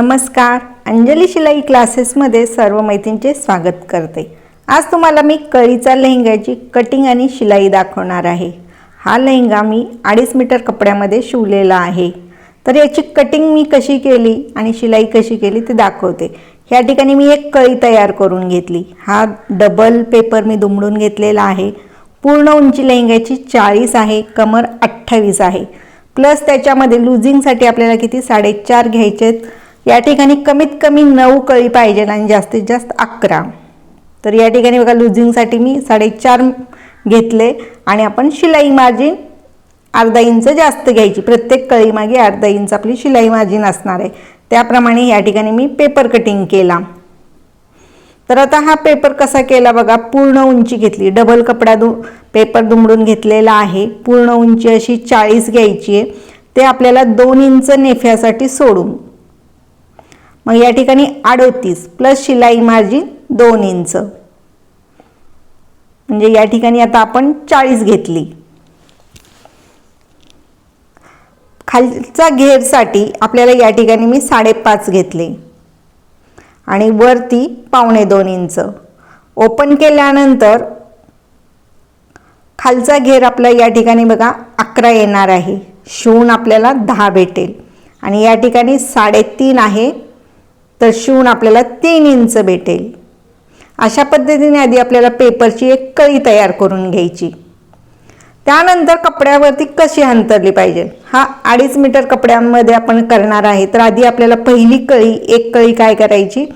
नमस्कार. अंजली शिलाई क्लासेसमध्ये सर्व मैत्रींचे स्वागत करते. आज तुम्हाला मी कळीचा लेहंग्याची कटिंग आणि शिलाई दाखवणार आहे. हा लेहंगा मी अडीच मीटर कपड्यामध्ये शिवलेला आहे. तर याची कटिंग मी कशी केली आणि शिलाई कशी केली ते दाखवते. ह्या ठिकाणी मी एक कळी तयार करून घेतली. हा डबल पेपर मी दुमडून घेतलेला आहे. पूर्ण उंची लेहंग्याची चाळीस आहे कमर अठ्ठावीस आहे. प्लस त्याच्यामध्ये लुझिंगसाठी आपल्याला किती? साडेचार घ्यायचे आहेत या ठिकाणी कमीत कमी नऊ कळी पाहिजे आणि जास्तीत जास्त अकरा. तर या ठिकाणी बघा लुझिंगसाठी मी साडेचार घेतले आणि आपण शिलाई मार्जिन अर्धा इंच जास्त घ्यायची. प्रत्येक कळीमागे अर्धा इंच आपली शिलाई मार्जिन असणार आहे. त्याप्रमाणे या ठिकाणी मी पेपर कटिंग केला. तर आता हा पेपर कसा केला बघा पूर्ण उंची घेतली. डबल कपडा दु पेपर दुमडून घेतलेला आहे. पूर्ण उंची अशी चाळीस घ्यायची आहे. ते आपल्याला दोन इंच नेफ्यासाठी सोडून. मग या ठिकाणी अडोतीस प्लस शिलाई मार्जिन दोन इंच. म्हणजे या ठिकाणी आता आपण चाळीस घेतली. खालचा घेरसाठी आपल्याला या ठिकाणी मी साडेपाच घेतले. आणि वरती पावणे दोन इंच. ओपन केल्यानंतर खालचा घेर आपला या ठिकाणी बघा अकरा येणार आहे. शिवून आपल्याला दहा भेटेल. आणि या ठिकाणी साडेतीन आहे. तर शिवून आपल्याला तीन इंच भेटेल. अशा पद्धतीने आधी आपल्याला पेपरची एक कळी तयार करून घ्यायची. त्यानंतर कपड्यावरती कशी अंतरली पाहिजे? हा अडीच मीटर कपड्यांमध्ये आपण करणार आहे. तर आधी आपल्याला पहिली कळी एक कळी काय करायची?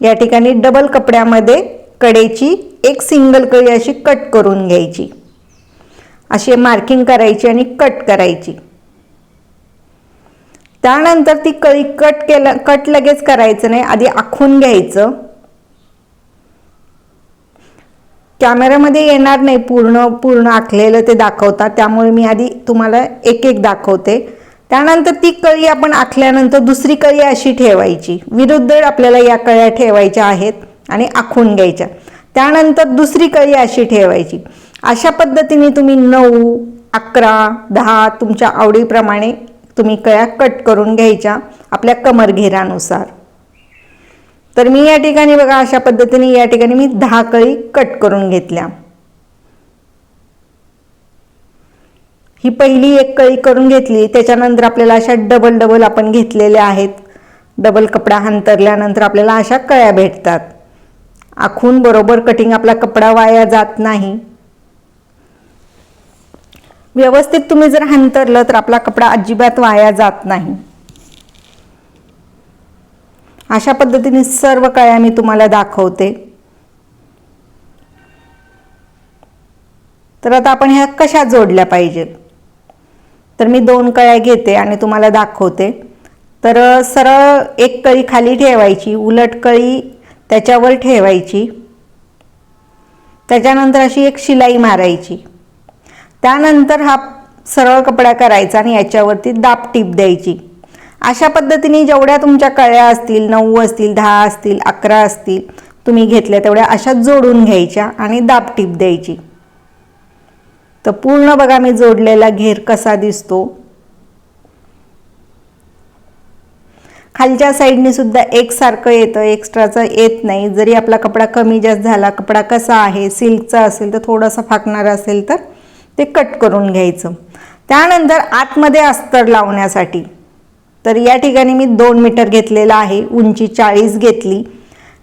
या ठिकाणी डबल कपड्यामध्ये कडेची एक सिंगल कळी अशी कट करून घ्यायची. अशी मार्किंग करायची आणि कट करायची. त्यानंतर ती कळी कट केलं कट लगेच करायचं नाही आधी आखून घ्यायचं. कॅमेऱ्यामध्ये येणार नाही पूर्ण पूर्ण आखलेलं ते दाखवतात. त्यामुळे मी आधी तुम्हाला एक एक दाखवते. त्यानंतर ती कळी आपण आखल्यानंतर दुसरी कळी अशी ठेवायची. विरुद्ध आपल्याला या कळ्या ठेवायच्या आहेत आणि आखून घ्यायच्या. त्यानंतर दुसरी कळी अशी ठेवायची. अशा पद्धतीने तुम्ही नऊ अकरा दहा तुमच्या आवडीप्रमाणे तुम्ही कळ्या कट करून घ्यायच्या आपल्या कमर घेरानुसार. तर मी या ठिकाणी बघा अशा पद्धतीने या ठिकाणी मी दहा कळी कट करून घेतल्या. ही पहिली एक कळी करून घेतली त्याच्यानंतर आपल्याला अशा डबल डबल आपण घेतलेल्या आहेत. डबल कपडा हंतरल्यानंतर आपल्याला अशा कळ्या भेटतात. आखून बरोबर कटिंग आपला कपडा वाया जात नाही. व्यवस्थित तुम्ही जर हंतरलं तर आपला कपडा अजिबात वाया जात नाही. अशा पद्धतीने सर्व कळ्या मी तुम्हाला दाखवते. तर आता आपण ह्या कशा जोडल्या पाहिजेत? तर मी दोन कळ्या घेते आणि तुम्हाला दाखवते. तर सरळ एक कळी खाली ठेवायची उलट कळी त्याच्यावर ठेवायची. त्याच्यानंतर अशी एक शिलाई मारायची. त्यानंतर हा सरळ कपडा करायचा आणि याच्यावरती दाब टीप द्यायची. अशा पद्धतीने जेवढ्या तुमच्या कळ्या असतील नऊ असतील दहा असतील अकरा असतील तुम्ही घेतल्या तेवढ्या अशा जोडून घ्यायच्या आणि दाब टीप द्यायची. तर पूर्ण बघा मी जोडलेला घेर कसा दिसतो. खालच्या साईडने सुद्धा एकसारखं येतं एक्स्ट्राचं येत नाही. जरी आपला कपडा कमी जास्त झाला कपडा कसा आहे सिल्कचा असेल तर थोडासा फाकणारा असेल तर ते कट करून घ्यायचं. त्यानंतर आतमध्ये अस्तर लावण्यासाठी. तर या ठिकाणी मी दोन मीटर घेतलेला आहे उंची चाळीस घेतली.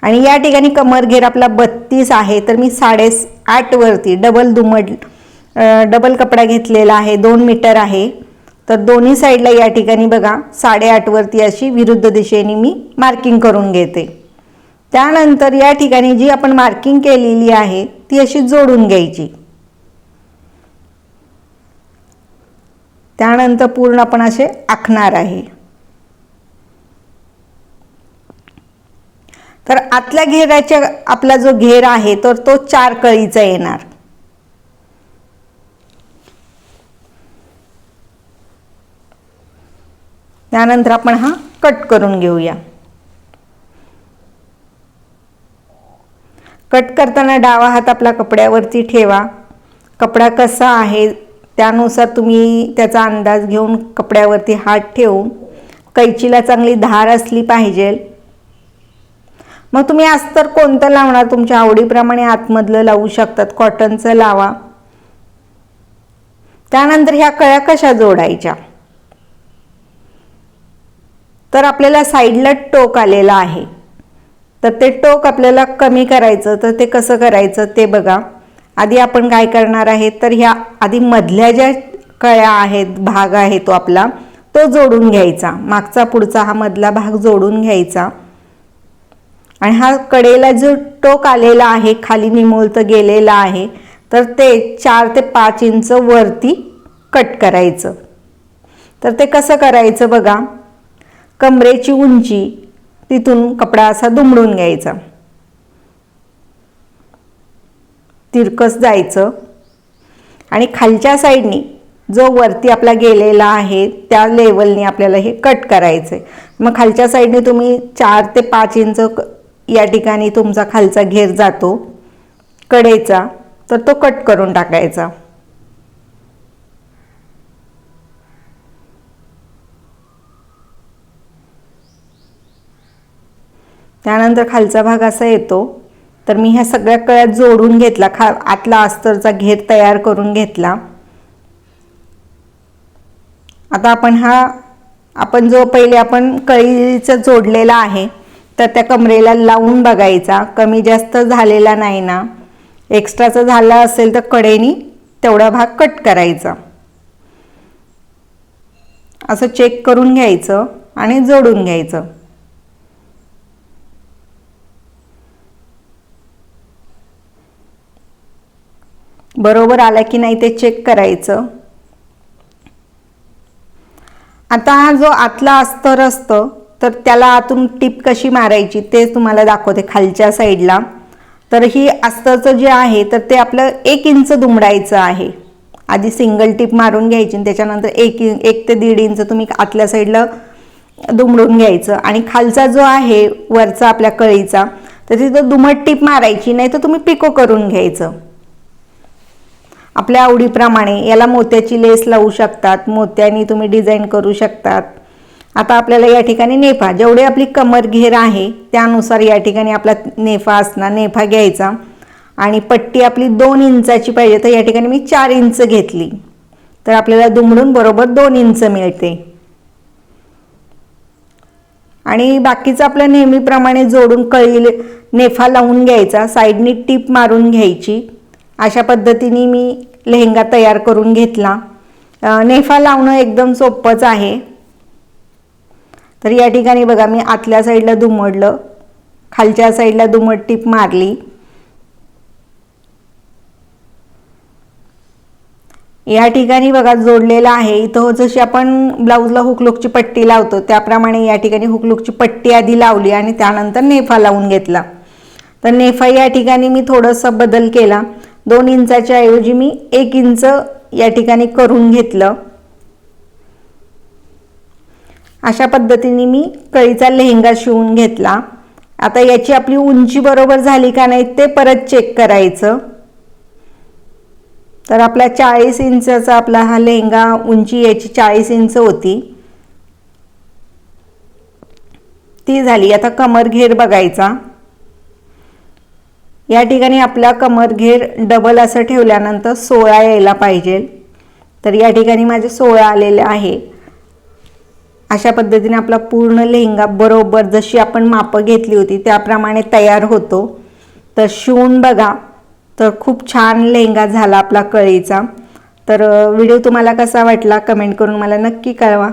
आणि या ठिकाणी कमर घेर आपला बत्तीस आहे तर मी साडे आठवरती डबल दुमड डबल कपडा घेतलेला आहे दोन मीटर आहे. तर दोन्ही साईडला या ठिकाणी बघा साडेआठवरती अशी विरुद्ध दिशेने मी मार्किंग करून घेते. त्यानंतर या ठिकाणी जी आपण मार्किंग केलेली आहे ती अशी जोडून घ्यायची. त्यानंतर पूर्ण आपण असे आखणार आहे. तर आतल्या घेराच्या आपला जो घेर आहे तर तो चार कळीचा येणार. त्यानंतर आपण हा कट करून घेऊया. कट करताना डावा हात आपला कपड्यावरती ठेवा. कपडा कसा आहे त्यानुसार तुम्ही त्याचा अंदाज घेऊन कपड्यावरती हात ठेवून कैचीला चांगली धार असली पाहिजे. मग तुम्ही अस्तर कोणतं लावणार? तुमच्या आवडीप्रमाणे आतमधलं लावू शकतात कॉटनचं लावा. त्यानंतर ह्या कळ्या कशा जोडायच्या? तर आपल्याला साईडला टोक आलेलं आहे. तर ते टोक आपल्याला कमी करायचं तर ते कसं करायचं ते बघा. आधी आपण काय करणार आहे? तर ह्या आधी मधल्या ज्या कळ्या आहेत भाग आहे तो आपला तो जोडून घ्यायचा. मागचा पुढचा हा मधला भाग जोडून घ्यायचा. आणि हा कडेला जो टोक आलेला आहे खाली निमोलत गेलेला आहे तर ते चार ते पाच इंच वरती कट करायचं. तर ते कसं करायचं बघा? कमरेची उंची तिथून कपडा असा दुमडून घ्यायचा. तिरकस जायचं. आणि खालच्या साईडनी जो वरती आपला गेलेला आहे त्या लेवलनी आपल्याला हे कट करायचं आहे मग खालच्या साईडने तुम्ही चार ते पाच इंच या ठिकाणी तुमचा खालचा घेर जातो कडेचा तर तो कट करून टाकायचा. त्यानंतर खालचा भाग असा येतो. तर मी ह्या सगळ्या कळ्यात जोडून घेतला. खा आतला अस्तरचा घेर तयार करून घेतला. आता आपण हा आपण जो पहिले आपण कळीचा जोडलेला आहे तर त्या कमरेला लावून बघायचा. कमी जास्त झालेला नाही ना. एक्स्ट्राचा झाला असेल तर कडेनी तेवढा भाग कट करायचा. असं चेक करून घ्यायचं आणि जोडून घ्यायचं. बरोबर आला की नाही ते चेक करायचं. आता हा जो आतला अस्तर असतं तर त्याला आतून टीप कशी मारायची ते तुम्हाला दाखवते खालच्या साईडला. तर ही अस्तरचं जे आहे तर ते आपलं एक इंच दुमडायचं आहे. आधी सिंगल टीप मारून घ्यायची आणि त्याच्यानंतर एक एक ते दीड इंच तुम्ही आतल्या साईडला दुमडून घ्यायचं. आणि खालचा जो आहे वरचा आपल्या कळीचा तर तिथं दुमट टीप मारायची नाही तर तुम्ही पिको करून घ्यायचं. आपल्या आवडीप्रमाणे याला मोत्याची लेस लावू शकतात. मोत्यानी तुम्ही डिझाईन करू शकतात. आता आपल्याला या ठिकाणी नेफा जेवढे आपली कमर घेर आहे त्यानुसार या ठिकाणी आपला नेफा असणार नेफा घ्यायचा. आणि पट्टी आपली दोन इंचाची पाहिजे तर या ठिकाणी मी चार इंच घेतली. तर आपल्याला दुमडून बरोबर दोन इंच मिळते. आणि बाकीचं आपलं नेहमीप्रमाणे जोडून कळील नेफा लावून घ्यायचा साईडनी टीप मारून घ्यायची. अशा पद्धतीने मी लेहंगा तयार करून घेतला. नेफा लावणं एकदम सोपंच आहे. तर या ठिकाणी बघा मी आतल्या साईडला दुमडलं. खालच्या साईडला दुमट टीप मारली. या ठिकाणी बघा जोडलेला आहे. इथं जशी आपण ब्लाऊजला हुकलुकची पट्टी लावतो त्याप्रमाणे या ठिकाणी हुकलुकची पट्टी आधी लावली आणि त्यानंतर नेफा लावून घेतला. तर नेफा या ठिकाणी मी थोडंसं बदल केला. दोन इंचाच्या ऐवजी मी एक इंच या ठिकाणी करून घेतलं. अशा पद्धतीने मी कळीचा लेहंगा शिवून घेतला. आता याची आपली उंची बरोबर झाली का नाही ते परत चेक करायचं. तर आपला चाळीस इंचाचा आपला हा लेहंगा उंची याची चाळीस इंच होती. ती झाली. आता कमर घेर बघायचा. या ठिकाणी आपला कमर घेर डबल असं ठेवल्यानंतर सोळा यायला पाहिजे. तर या ठिकाणी माझे सोळा आलेले आहे. अशा पद्धतीने आपला पूर्ण लेहंगा बरोबर जशी आपण मापं घेतली होती त्याप्रमाणे तयार होतो. तर शिवून बघा. तर खूप छान लेहंगा झाला आपला कळीचा. तर व्हिडिओ तुम्हाला कसा वाटला कमेंट करून मला नक्की कळवा.